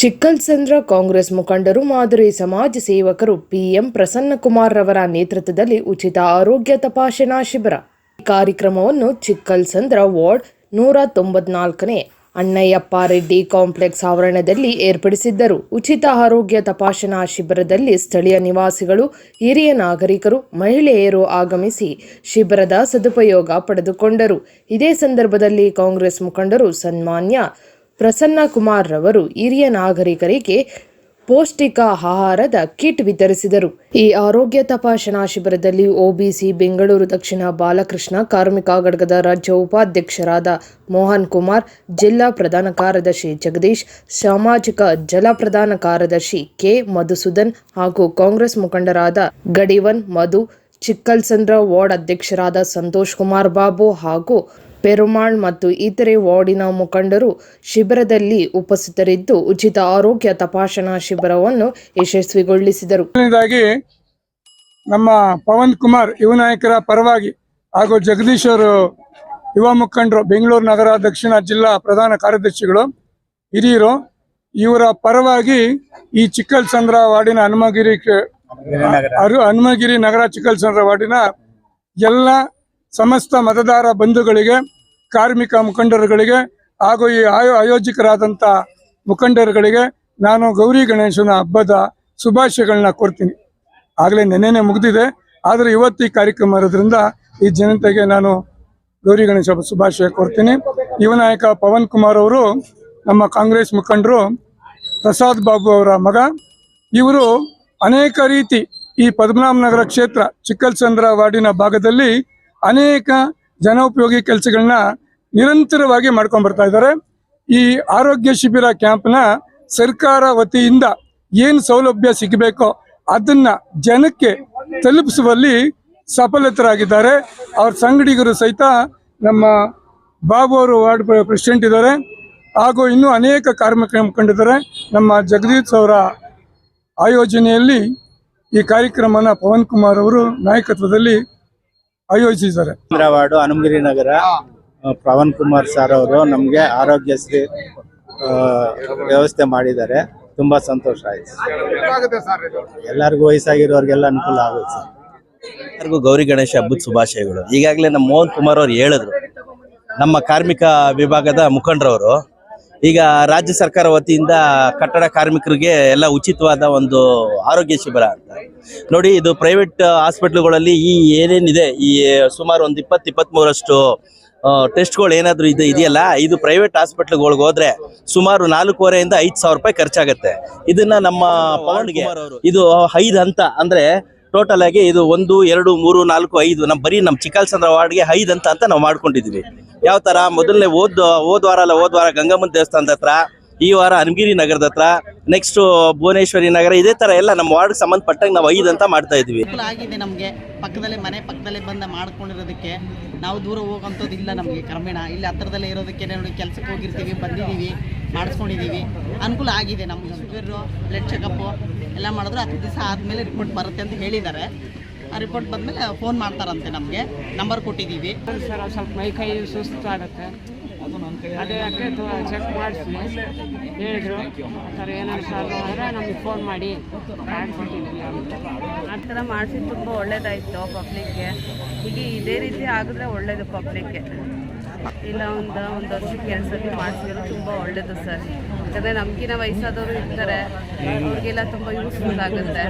ಚಿಕ್ಕಲ್ಸಂದ್ರ ಕಾಂಗ್ರೆಸ್ ಮುಖಂಡರು ಮಾದರಿ ಸಮಾಜ ಸೇವಕರು ಪಿಎಂ ಪ್ರಸನ್ನಕುಮಾರ್ ರವರ ನೇತೃತ್ವದಲ್ಲಿ ಉಚಿತ ಆರೋಗ್ಯ ತಪಾಸಣಾ ಶಿಬಿರ. ಕಾರ್ಯಕ್ರಮವನ್ನು ಚಿಕ್ಕಲ್ಸಂದ್ರ ವಾರ್ಡ್ ನೂರ ತೊಂಬತ್ನಾಲ್ಕನೇ ಅಣ್ಣಯ್ಯಪ್ಪ ರೆಡ್ಡಿ ಕಾಂಪ್ಲೆಕ್ಸ್ ಆವರಣದಲ್ಲಿ ಏರ್ಪಡಿಸಿದ್ದರು. ಉಚಿತ ಆರೋಗ್ಯ ತಪಾಸಣಾ ಶಿಬಿರದಲ್ಲಿ ಸ್ಥಳೀಯ ನಿವಾಸಿಗಳು, ಹಿರಿಯ ನಾಗರಿಕರು, ಮಹಿಳೆಯರು ಆಗಮಿಸಿ ಶಿಬಿರದ ಸದುಪಯೋಗ ಪಡೆದುಕೊಂಡರು. ಇದೇ ಸಂದರ್ಭದಲ್ಲಿ ಕಾಂಗ್ರೆಸ್ ಮುಖಂಡರು ಸನ್ಮಾನ್ಯ ಪ್ರಸನ್ನ ಕುಮಾರ್ ರವರು ಹಿರಿಯ ನಾಗರಿಕರಿಗೆ ಪೌಷ್ಟಿಕ ಆಹಾರದ ಕಿಟ್ ವಿತರಿಸಿದರು. ಈ ಆರೋಗ್ಯ ತಪಾಸಣಾ ಶಿಬಿರದಲ್ಲಿ ಒಬಿಸಿ ಬೆಂಗಳೂರು ದಕ್ಷಿಣ ಬಾಲಕೃಷ್ಣ, ಕಾರ್ಮಿಕ ಘಟಕದ ರಾಜ್ಯ ಉಪಾಧ್ಯಕ್ಷರಾದ ಮೋಹನ್ ಕುಮಾರ್, ಜಿಲ್ಲಾ ಪ್ರಧಾನ ಕಾರ್ಯದರ್ಶಿ ಜಗದೀಶ್, ಸಾಮಾಜಿಕ ಜಲ ಪ್ರಧಾನ ಕಾರ್ಯದರ್ಶಿ ಕೆ ಮಧುಸೂದನ್ ಹಾಗೂ ಕಾಂಗ್ರೆಸ್ ಮುಖಂಡರಾದ ಗಡಿವನ್, ಮಧು, ಚಿಕ್ಕಲ್ಸಂದ್ರ ವಾರ್ಡ್ ಅಧ್ಯಕ್ಷರಾದ ಸಂತೋಷ್ ಕುಮಾರ್ ಬಾಬು ಹಾಗೂ ಪೆರುಮಾಳ್ ಮತ್ತು ಇತರೆ ವಾರ್ಡಿನ ಮುಖಂಡರು ಶಿಬಿರದಲ್ಲಿ ಉಪಸ್ಥಿತರಿದ್ದು ಉಚಿತ ಆರೋಗ್ಯ ತಪಾಸಣಾ ಶಿಬಿರವನ್ನು ಯಶಸ್ವಿಗೊಳಿಸಿದರು. ನಮ್ಮ ಪವನ್ ಕುಮಾರ್ ಯುವ ನಾಯಕರ ಪರವಾಗಿ ಹಾಗೂ ಜಗದೀಶ್ ಅವರು ಯುವ ಮುಖಂಡರು ಬೆಂಗಳೂರು ನಗರ ದಕ್ಷಿಣ ಜಿಲ್ಲಾ ಪ್ರಧಾನ ಕಾರ್ಯದರ್ಶಿಗಳು ಹಿರಿಯರು ಇವರ ಪರವಾಗಿ ಈ ಚಿಕ್ಕಲ್ಸಂದ್ರ ವಾರ್ಡಿನ ಹನುಮಗಿರಿ ಕ- ಅರು ಹನುಮಗಿರಿ ನಗರ ಚಿಕ್ಕಲ್ಸಂದ್ರ ವಾರ್ಡಿನ ಎಲ್ಲ ಸಮಸ್ತ ಮತದಾರ ಬಂಧುಗಳಿಗೆ, ಕಾರ್ಮಿಕ ಮುಖಂಡರುಗಳಿಗೆ ಹಾಗೂ ಈ ಆಯೋ ಆಯೋಜಕರಾದಂಥ ಮುಖಂಡರುಗಳಿಗೆ ನಾನು ಗೌರಿ ಗಣೇಶನ ಹಬ್ಬದ ಶುಭಾಶಯಗಳನ್ನ ಕೊಡ್ತೀನಿ ಆಗಲೇ ನೆನ್ನೆನೆ ಮುಗಿದಿದೆ. ಆದರೆ ಇವತ್ತು ಈ ಕಾರ್ಯಕ್ರಮ ಇರೋದ್ರಿಂದ ಈ ಜನತೆಗೆ ನಾನು ಗೌರಿ ಗಣೇಶ ಹಬ್ಬ ಶುಭಾಶಯ ಕೊಡ್ತೀನಿ ಯುವ ನಾಯಕ ಪವನ್ ಕುಮಾರ್ ಅವರು, ನಮ್ಮ ಕಾಂಗ್ರೆಸ್ ಮುಖಂಡರು ಪ್ರಸಾದ್ ಬಾಬು ಅವರ ಮಗ, ಇವರು ಅನೇಕ ರೀತಿ ಈ ಪದ್ಮನಾಭನಗರ ಕ್ಷೇತ್ರ ಚಿಕ್ಕಲ್ಸಂದ್ರ ವಾರ್ಡಿನ ಭಾಗದಲ್ಲಿ ಅನೇಕ ಜನೋಪಯೋಗಿ ಕೆಲಸಗಳನ್ನ ನಿರಂತರವಾಗಿ ಮಾಡ್ಕೊಂಡು ಬರ್ತಾ ಇದ್ದಾರೆ. ಈ ಆರೋಗ್ಯ ಶಿಬಿರ ಕ್ಯಾಂಪ್ನ ಸರ್ಕಾರ ವತಿಯಿಂದ ಏನು ಸೌಲಭ್ಯ ಸಿಗಬೇಕೋ ಅದನ್ನ ಜನಕ್ಕೆ ತಲುಪಿಸುವಲ್ಲಿ ಸಫಲತರಾಗಿದ್ದಾರೆ. ಅವ್ರ ಸಂಗಡಿಗರು ಸಹಿತ ನಮ್ಮ ಬಾಬು ಅವರು ವಾರ್ಡ್ ಪ್ರೆಸಿಡೆಂಟ್ ಇದ್ದಾರೆ. ಹಾಗೂ ಇನ್ನೂ ಅನೇಕ ಕಾರ್ಮಿಕ ಕಂಡಿದ್ದಾರೆ. ನಮ್ಮ ಜಗದೀಶ್ ಅವರ ಆಯೋಜನೆಯಲ್ಲಿ ಈ ಕಾರ್ಯಕ್ರಮನ ಪವನ್ ಕುಮಾರ್ ಅವರು ನಾಯಕತ್ವದಲ್ಲಿ ಆಯೋಜಿಸಿದ್ದಾರೆ. ಚಂದ್ರವಾಡು ಹನುಮಗಿರಿ ನಗರ ಪ್ರವನ್ ಪವನ್ ಕುಮಾರ್ ಸರ್ ಅವರು ನಮಗೆ ಆರೋಗ್ಯ ಶ್ರೀ ವ್ಯವಸ್ಥೆ ಮಾಡಿದ್ದಾರೆ. ತುಂಬಾ ಸಂತೋಷ ಆಯ್ತು. ಎಲ್ಲರಿಗೂ ವಯಸ್ಸಾಗಿರೋರಿಗೆಲ್ಲ ಅನುಕೂಲ ಆಗುತ್ತೆ ಸರ್ ಎಲ್ಲರಿಗೂ ಗೌರಿ ಗಣೇಶ ಹಬ್ಬದ ಶುಭಾಶಯಗಳು. ಈಗಾಗಲೇ ನಮ್ಮ ಮೋಹನ್ ಕುಮಾರ್ ಅವ್ರು ಹೇಳಿದ್ರು. ನಮ್ಮ ಕಾರ್ಮಿಕ ವಿಭಾಗದ ಮುಖಂಡರವರು ಈಗ ರಾಜ್ಯ ಸರ್ಕಾರ ವತಿಯಿಂದ ಕಟ್ಟಡ ಕಾರ್ಮಿಕರಿಗೆ ಎಲ್ಲ ಉಚಿತವಾದ ಒಂದು ಆರೋಗ್ಯ ಶಿಬಿರ ಅಂತ. ನೋಡಿ ಇದು ಪ್ರೈವೇಟ್ ಹಾಸ್ಪಿಟ್ಲ್ಗಳಲ್ಲಿ ಈ ಏನೇನಿದೆ ಈ ಸುಮಾರು ಒಂದು ಇಪ್ಪತ್ತು ಇಪ್ಪತ್ತ್ಮೂರಷ್ಟು ಟೆಸ್ಟ್ಗಳು ಏನಾದರೂ ಇದು ಇದೆಯಲ್ಲ? ಇದು ಪ್ರೈವೇಟ್ ಹಾಸ್ಪಿಟ್ಲ್ಗಳಿಗೆ ಹೋದ್ರೆ ಸುಮಾರು ನಾಲ್ಕೂವರೆಯಿಂದ ಐದು ಸಾವಿರ ರೂಪಾಯಿ ಖರ್ಚಾಗುತ್ತೆ. ಇದನ್ನ ನಮ್ಮ ಪೌಂಡ್ಗೆ ಇದು ಐದು ಹಂತ ಅಂದ್ರೆ ಟೋಟಲ್ ಆಗಿ ಇದು ಒಂದು ಎರಡು ಮೂರು ನಾಲ್ಕು ಐದು ನಮ್ಮ ಬರೀ ನಮ್ಮ ಚಿಕ್ಕಲ್ಸಂದ್ರ ವಾರ್ಡ್ಗೆ ಐದು ಅಂತ ಅಂತ ನಾವು ಮಾಡ್ಕೊಂಡಿದ್ವಿ. ಯಾವ ತರ? ಮೊದಲನೇ ಓದ್ ಹೋದ್ ವಾರ ಅಲ್ಲ, ಹೋದ್ ವಾರ ಗಂಗಮ್ಮನ ದೇವಸ್ಥಾನದ ಹತ್ರ, ಈ ವಾರ ಹನಗಿರಿ ನಗರದ ಹತ್ರ ನೆಕ್ಸ್ಟ್ ಭುವನೇಶ್ವರಿ ನಗರ, ಇದೇ ತರ ಎಲ್ಲ ನಮ್ಮ ವಾರ್ಡ್ ಸಂಬಂಧಪಟ್ಟಂಗೆ ನಾವು ಐದು ಅಂತ ಮಾಡ್ತಾ ಇದ್ವಿ. ಆಗಿದೆ ನಮಗೆ. ಪಕ್ಕದಲ್ಲೇ ಮನೆ ಪಕ್ಕದಲ್ಲೇ ಬಂದ ಮಾಡ್ಕೊಂಡಿರೋದಕ್ಕೆ ನಾವು ದೂರ ಹೋಗೋಂಥದ್ದು ಇಲ್ಲ ನಮಗೆ ಕ್ರಮೇಣ. ಇಲ್ಲಿ ಹತ್ರದಲ್ಲೇ ಇರೋದಕ್ಕೆ ನೋಡಿ ಕೆಲಸಕ್ಕೆ ಹೋಗಿರ್ತೀವಿ, ಬಂದಿದ್ದೀವಿ, ಮಾಡಿಸ್ಕೊಂಡಿದ್ದೀವಿ. ಅನುಕೂಲ ಆಗಿದೆ ನಮ್ಗೆ. ಶುಗರು ಬ್ಲಡ್ ಚೆಕಪ್ಪು ಎಲ್ಲ ಮಾಡಿದ್ರೆ ಹತ್ತು ದಿವಸ ಆದಮೇಲೆ ರಿಪೋರ್ಟ್ ಬರುತ್ತೆ ಅಂತ ಹೇಳಿದ್ದಾರೆ. ರಿಪೋರ್ಟ್ ಬಂದಮೇಲೆ ಫೋನ್ ಮಾಡ್ತಾರಂತೆ ನಮಗೆ. ನಂಬರ್ ಕೊಟ್ಟಿದ್ದೀವಿ. ಸರ್ ಸ್ವಲ್ಪ ಮೈ ಕೈ ಸುಸ್ತು ಆಗುತ್ತೆ. ಅದೇ ಯಾಕೆ ಚೆಕ್ ಮಾಡಿಸಿ. ಹೇಳಿದ್ರು. ಸರ್ ಏನಾದ್ರು ಪ್ರಾಬ್ಲಮ್ ಆದರೆ ನಮಗೆ ಫೋನ್ ಮಾಡಿ. ಕಾರ್ಡ್ ಕೊಟ್ಟಿದ್ದೀವಿ ಅಂತ. ಆ ಥರ ಮಾಡಿಸಿ ತುಂಬ ಒಳ್ಳೇದಾಯಿತು ಪಬ್ಲಿಕ್ಗೆ ಹೀಗೆ ಇದೇ ರೀತಿ ಆಗಿದ್ರೆ ಒಳ್ಳೇದು ಪಬ್ಲಿಕ್ಗೆ ಇಲ್ಲ ಒಂದು ಒಂದು ವರ್ಷಕ್ಕೆ ಎರಡು ಸತಿ ಮಾಡಿಸಿದ್ರು ತುಂಬ ಒಳ್ಳೇದು ಸರ್. ಯಾಕಂದರೆ ನಮಗಿನ ವಯಸ್ಸಾದವರು ಇರ್ತಾರೆ. ಅವ್ರಿಗೆಲ್ಲ ತುಂಬ ಯೂಸ್ಫುಲ್ ಆಗುತ್ತೆ.